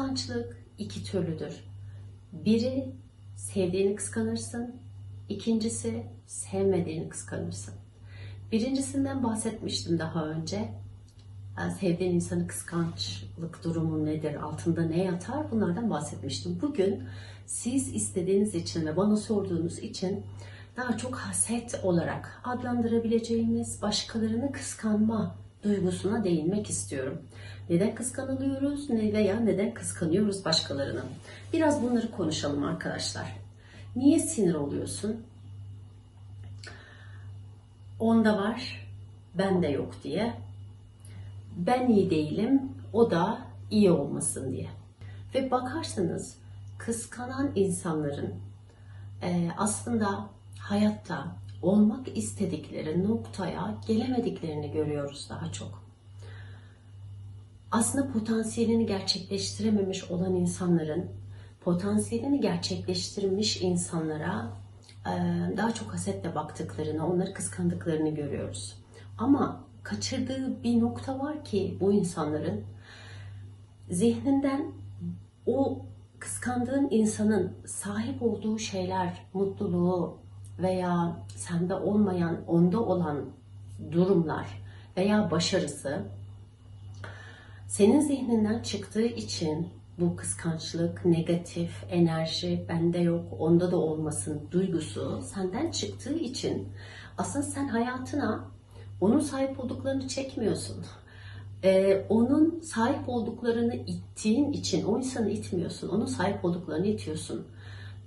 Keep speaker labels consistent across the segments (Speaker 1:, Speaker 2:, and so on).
Speaker 1: Kıskançlık iki türlüdür. Biri sevdiğini kıskanırsın, ikincisi sevmediğini kıskanırsın. Birincisinden bahsetmiştim daha önce. Yani sevdiğin insanı kıskançlık durumu nedir, altında ne yatar bunlardan bahsetmiştim. Bugün siz istediğiniz için ve bana sorduğunuz için daha çok haset olarak adlandırabileceğimiz başkalarını kıskanma duygusuna değinmek istiyorum. Neden kıskanılıyoruz ne veya neden kıskanıyoruz başkalarını? Biraz bunları konuşalım arkadaşlar. Niye sinir oluyorsun? Onda var, bende yok diye. Ben iyi değilim, o da iyi olmasın diye. Ve bakarsanız kıskanan insanların aslında hayatta olmak istedikleri noktaya gelemediklerini görüyoruz daha çok. Aslında potansiyelini gerçekleştirememiş olan insanların potansiyelini gerçekleştirmiş insanlara e, daha çok hasetle baktıklarını, onları kıskandıklarını görüyoruz. Ama kaçırdığı bir nokta var ki bu insanların zihninden o kıskandığın insanın sahip olduğu şeyler, mutluluğu veya sende olmayan, onda olan durumlar veya başarısı senin zihninden çıktığı için bu kıskançlık, negatif enerji, bende yok, onda da olmasın duygusu senden çıktığı için aslında sen hayatına onun sahip olduklarını çekmiyorsun. Ee, onun sahip olduklarını ittiğin için o insanı itmiyorsun. Onun sahip olduklarını itiyorsun.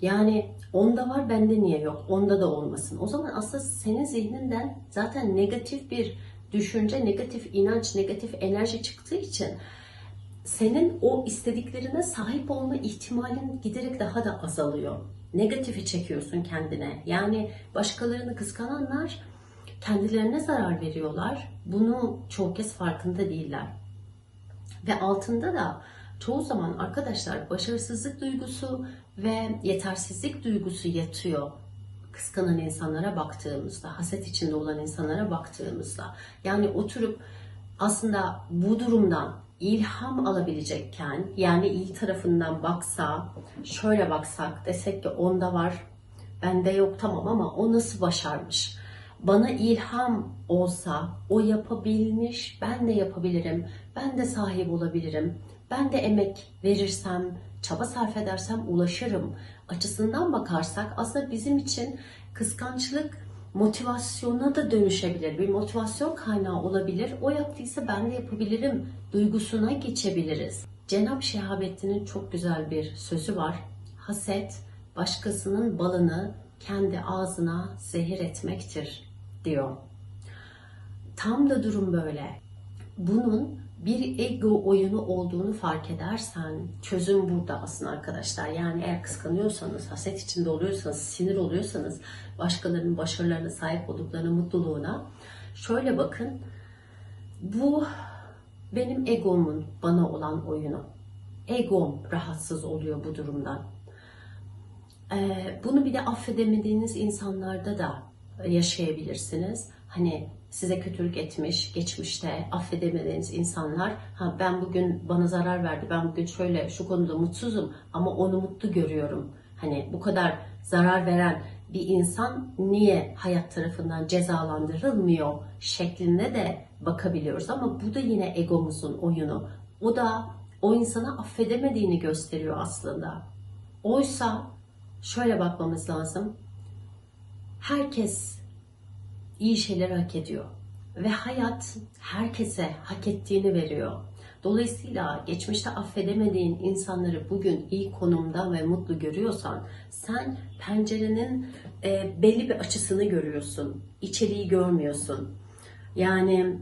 Speaker 1: Yani onda var bende niye yok? Onda da olmasın. O zaman aslında senin zihninden zaten negatif bir düşünce, negatif inanç, negatif enerji çıktığı için senin o istediklerine sahip olma ihtimalin giderek daha da azalıyor. Negatifi çekiyorsun kendine. Yani başkalarını kıskananlar kendilerine zarar veriyorlar. Bunu çok kez farkında değiller. Ve altında da çoğu zaman arkadaşlar başarısızlık duygusu ve yetersizlik duygusu yatıyor kıskanan insanlara baktığımızda, haset içinde olan insanlara baktığımızda. Yani oturup aslında bu durumdan ilham alabilecekken, yani iyi tarafından baksa, şöyle baksak, desek ki onda var, bende yok tamam ama o nasıl başarmış? Bana ilham olsa, o yapabilmiş, ben de yapabilirim, ben de sahip olabilirim, ben de emek verirsem, çaba sarf edersem ulaşırım açısından bakarsak aslında bizim için kıskançlık motivasyona da dönüşebilir. Bir motivasyon kaynağı olabilir. O yaptıysa ben de yapabilirim duygusuna geçebiliriz. Cenab Şehabettin'in çok güzel bir sözü var. Haset başkasının balını kendi ağzına zehir etmektir diyor. Tam da durum böyle. Bunun bir ego oyunu olduğunu fark edersen çözüm burada aslında arkadaşlar. Yani eğer kıskanıyorsanız, haset içinde oluyorsanız, sinir oluyorsanız başkalarının başarılarına sahip olduklarına, mutluluğuna şöyle bakın. Bu benim egomun bana olan oyunu. Egom rahatsız oluyor bu durumdan. Ee, bunu bir de affedemediğiniz insanlarda da yaşayabilirsiniz. Hani size kötülük etmiş, geçmişte affedemediğiniz insanlar, ha ben bugün bana zarar verdi, ben bugün şöyle şu konuda mutsuzum ama onu mutlu görüyorum. Hani bu kadar zarar veren bir insan niye hayat tarafından cezalandırılmıyor şeklinde de bakabiliyoruz. Ama bu da yine egomuzun oyunu. O da o insana affedemediğini gösteriyor aslında. Oysa şöyle bakmamız lazım. Herkes iyi şeyler hak ediyor. Ve hayat herkese hak ettiğini veriyor. Dolayısıyla geçmişte affedemediğin insanları bugün iyi konumda ve mutlu görüyorsan sen pencerenin e, belli bir açısını görüyorsun. İçeriği görmüyorsun. Yani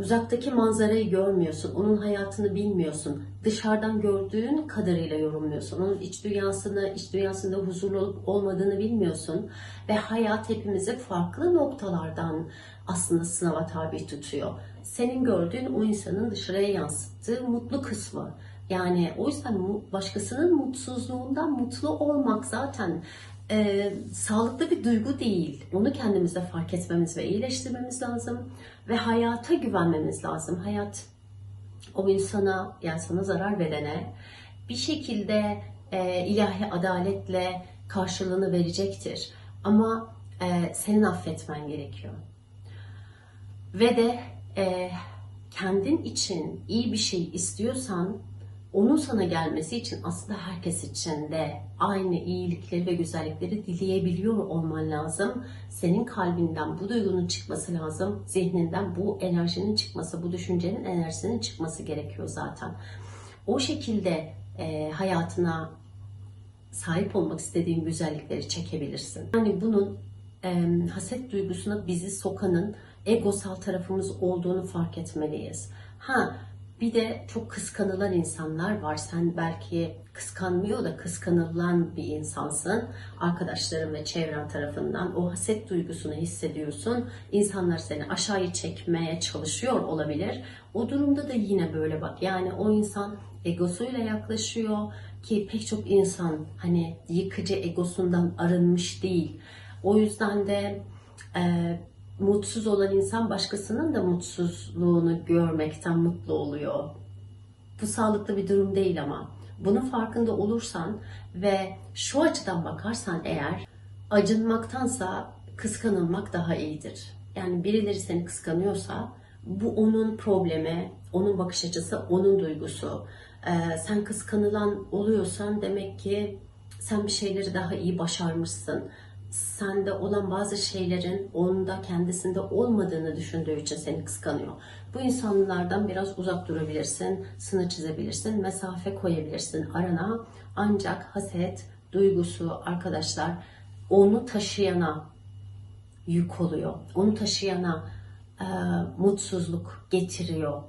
Speaker 1: uzaktaki manzarayı görmüyorsun. Onun hayatını bilmiyorsun. Dışarıdan gördüğün kadarıyla yorumluyorsun. Onun iç dünyasını, iç dünyasında huzurlu olup olmadığını bilmiyorsun. Ve hayat hepimizi farklı noktalardan aslında sınava tabi tutuyor. Senin gördüğün o insanın dışarıya yansıttığı mutlu kısmı. Yani o yüzden başkasının mutsuzluğundan mutlu olmak zaten e, sağlıklı bir duygu değil. Onu kendimizde fark etmemiz ve iyileştirmemiz lazım. Ve hayata güvenmemiz lazım. Hayat o insana yani sana zarar verene bir şekilde e, ilahi adaletle karşılığını verecektir. Ama e, senin affetmen gerekiyor. Ve de e, kendin için iyi bir şey istiyorsan onun sana gelmesi için aslında herkes için de aynı iyilikleri ve güzellikleri dileyebiliyor olman lazım. Senin kalbinden bu duygunun çıkması lazım. Zihninden bu enerjinin çıkması, bu düşüncenin enerjisinin çıkması gerekiyor zaten. O şekilde e, hayatına sahip olmak istediğin güzellikleri çekebilirsin. Yani bunun e, haset duygusuna bizi sokanın egosal tarafımız olduğunu fark etmeliyiz. Ha bir de çok kıskanılan insanlar var. Sen belki kıskanmıyor da kıskanılan bir insansın. Arkadaşların ve çevren tarafından o haset duygusunu hissediyorsun. İnsanlar seni aşağıya çekmeye çalışıyor olabilir. O durumda da yine böyle bak. Yani o insan egosuyla yaklaşıyor ki pek çok insan hani yıkıcı egosundan arınmış değil. O yüzden de e, mutsuz olan insan başkasının da mutsuzluğunu görmekten mutlu oluyor. Bu sağlıklı bir durum değil ama. Bunun farkında olursan ve şu açıdan bakarsan eğer acınmaktansa kıskanılmak daha iyidir. Yani birileri seni kıskanıyorsa bu onun problemi, onun bakış açısı, onun duygusu. Ee, sen kıskanılan oluyorsan demek ki sen bir şeyleri daha iyi başarmışsın sende olan bazı şeylerin onda kendisinde olmadığını düşündüğü için seni kıskanıyor. Bu insanlardan biraz uzak durabilirsin, sınır çizebilirsin, mesafe koyabilirsin arana. Ancak haset duygusu arkadaşlar onu taşıyana yük oluyor. Onu taşıyana e, mutsuzluk getiriyor.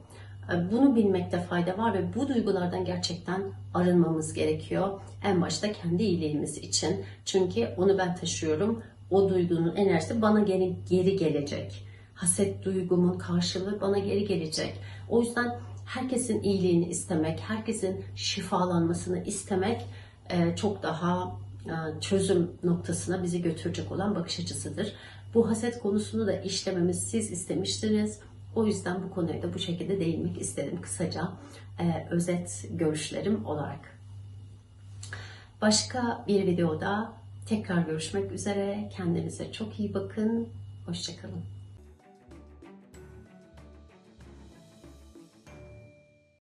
Speaker 1: E, bunu bilmekte fayda var ve bu duygulardan gerçekten arınmamız gerekiyor. En başta kendi iyiliğimiz için. Çünkü onu ben taşıyorum. O duygunun enerjisi bana geri, geri gelecek. Haset duygumun karşılığı bana geri gelecek. O yüzden herkesin iyiliğini istemek, herkesin şifalanmasını istemek e, çok daha e, çözüm noktasına bizi götürecek olan bakış açısıdır. Bu haset konusunu da işlememizi siz istemiştiniz. O yüzden bu konuya da bu şekilde değinmek istedim kısaca e, özet görüşlerim olarak. Başka bir videoda tekrar görüşmek üzere. Kendinize çok iyi bakın. Hoşçakalın.